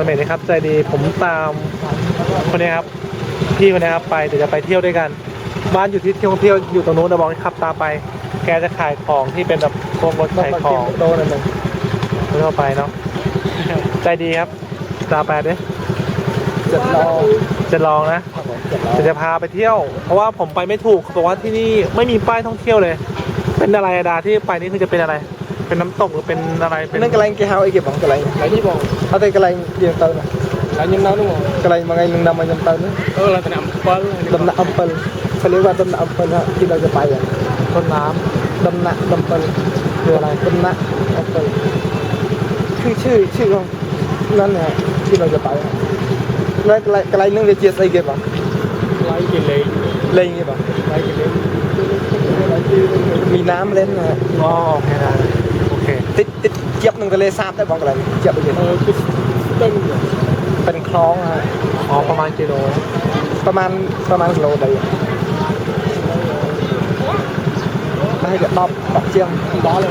คนเมทนะครับใจดีผมตามคนนี้ครับพี่คนนี้ครับไปเดี๋ยวจะไปเที่ยวด้วยกัน บ้านอยู่ที่เที่ยวเที่ยวอยู่ตรงนู้นนะบอกให้ขับตามไป แกจะขายของที่เป็นแบบพวกรถมาขายมาขกิอนงโดนอันหนึ่งไม่ต้องไปเนาะใจดีครับตามไปดิเจ็ดโลจะลองนะครับผมเจ็ดโลเดี๋ยวจะพาไปเที่ยว เพราะว่าผมไปไม่ถูกเขาบอกว่าที่นี่ไม่มีป้ายท่องเที่ยวเลย เป็นอะไรอะดาที่ไปนี่คือจะเป็นอะไร เป็นน้ำตกหรือเป็นอะไรเป็นนั่นกระไรกี่เฮาไอ้เก็บของกระไร Lấy đi bò, เอาแต่กระไรเดียวเติม lấy nhưng nào đúng không? กระไรมาไงนึงนำมายำเติม Ờ là thằng nằm bơ. ดำหนักอัมเปิลเขาเรียกว่าดำหนักอัมเปิลฮะที่เราจะไปอะต้นน้ำดำหนักอัมเปิลคืออะไรดำหนักอัมเปิลคือชื่อชื่อของนั่นแหละที่เราจะไปอะแล้วกระไรกระไรนึงเรียกเจียสไอ้เก็บอะ Lấy cái lấy, เล่นเก็บอะ lấy cái lấy. มีน้ำเล่นนะฮะอ๋ ติดติดเจียบหนึ่งทะเลสาบได้บ้างกระไรเจียบไปเก็บ Ờ cái tên เป็นคลองอะฮะอ๋อประมาณกิโลประมาณประมาณกิโลใดอะไม่ให้เดือดรอบดอกเจียง đó là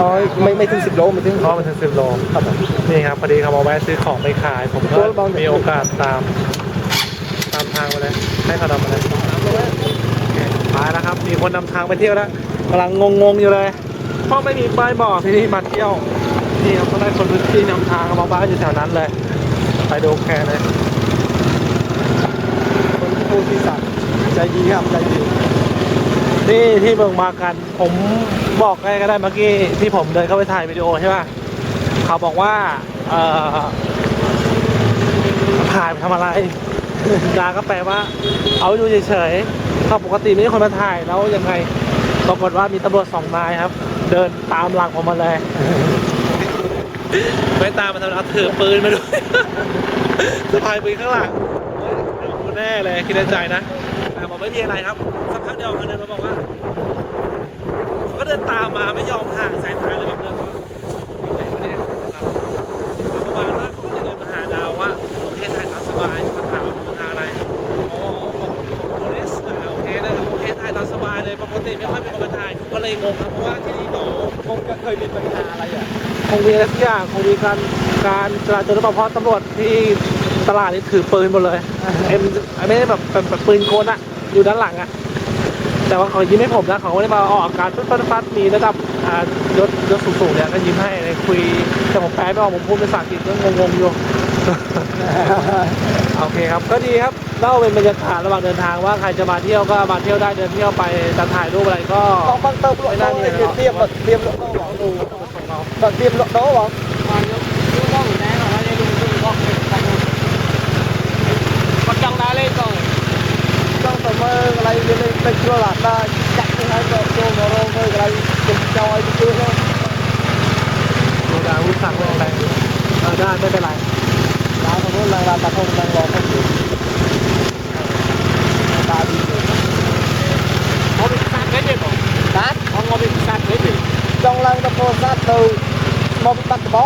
อ๋อไม่ไม่ถึงสิบโลไม่ถึงเพราะมันถึงสิบโลครับผมนี่ครับพอดีเขามาแวะซื้อของไปขาย ผมก็ตัวเบาหน่อยมีโอกาสตาม ตามทางไปเลยให้เขานำมาเลยโอเคมาแล้วครับ มีคนนำทางไปเที่ยวแล้วกำลังงงๆอยู่เลย เพราะไม่มีป้ายบอกที่นี่มาเที่ยวนี่ครับก็ได้คนพื้นที่นำทางมาบ้านอยู่แถวนั้นเลย ไปดูแค่เลยคนที่พูดที่สั่งใจดีครับใจดีนี่ที่เมืองมากัน ผมบอกไงก็ได้เมื่อกี้ที่ผมเดินเข้าไปถ่ายวิดีโอใช่ป่ะเขาบอกว่าเอ่อถ่ายไปทำอะไรดาก็แปลว่า เอาอยู่เฉยๆเขาปกติไม่มีคนมาถ่ายแล้วยังไงปรากฏว่ามีตำรวจสองนายครับ เดินตามหลังผมมาเลย ไม่ตามมันทำเอาถือปืนมาด้วยสะพายปืนข้างหลังกูแน่เลยคิดในใจนะแต่บอกไม่มีอะไรครับสักพักเดียวเขาเดินมาบอกว่าเขาก็เดินตามมาไม่ยอมห่างสายตาเลยแบบเดิน ปกติไม่ค่อยมีคนมาถ่ายก็เลยงงครับเพราะว่าที่นี่เขาคงจะเคยมีปัญหาอะไรอะคงมีอะไรสักอย่างคงมีการการจราจรหรือเปล่าเพราะตำรวจที่ตลาดนี่ถือปืนหมดเลยเอ็มไม่ได้แบบแบบแบบปืนโคนอะอยู่ด้านหลังอะแต่ว่าเขายิ้มให้ผมนะเขาไม่ได้มาออกอาการฟัดฟัดฟัดมีระดับอ่ายศยศสูงๆเนี่ยก็ยิ้มให้เลยคุยแต่ผมแปลไม่ออกผมพูดภาษาอังกฤษก็งงๆอยู่ โอเคครับก็ดีครับ เล่าเป็นบรรยากาศระหว่างเดินทางว่าใครจะมาเที่ยวก็มาเที่ยวได้เดินเที่ยวไปจะถ่ายรูปอะไรก็ต้องบังเติมโลโต้เลยเตรียมบังเตรียมโลโต้บอกดูบังเตรียมโลโต้บอก Còn nó nó có người đá mà nó đi luôn luôn có cái con con trong đá lên rồi ต้องต่อมาอะไรเรื่องเป็นตัวหลักได้จับที่ให้ก็โจมโรงเลยอะไรเป็นจอยไปตัวเนาะดูดาวุธสั่งลงแรเออได้ไม่เป็นไรร้านของนู้นร้านตะคงนางรอเขาอยู่ตาดีเลย có bị sát hết rồi còn นะ con có bị sát hết rồi จงลังตะโพนซาตูมอบิตัดบอ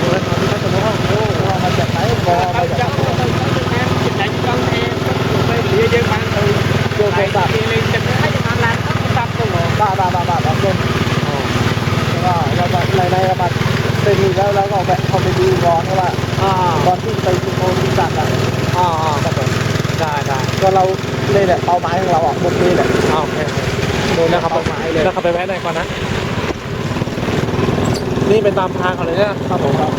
โอ้ยตอนนี้ก็จะว่าโอ้มาจากไหนบอมา Tao จาก chắc là tao tao em chụp đánh con em tụi bay lìa chơi ban từ โจโจ Đấy, ตัด thì lên chụp cái cho nó làm nó tập thôi mà บ้าบ้าบ้าบ้าบ้าจนว่าเราแบบในในเราแบบเป็นแล้วเราก็แบบเขาไปดูก่อนว่าอ่าก่อนที่ไปสุโขทัยจัดอะอ่าอ่าได้ได้ก็เราเนี่ยแหละเป้าหมายของเราอะมุมนี้แหละอ่าโอเค โดนนะครับเป้าหมายเลยแล้วขับไปแวะไหนก่อนนะ นี่เป็นตามทางเขาเลยนะครับผมครับ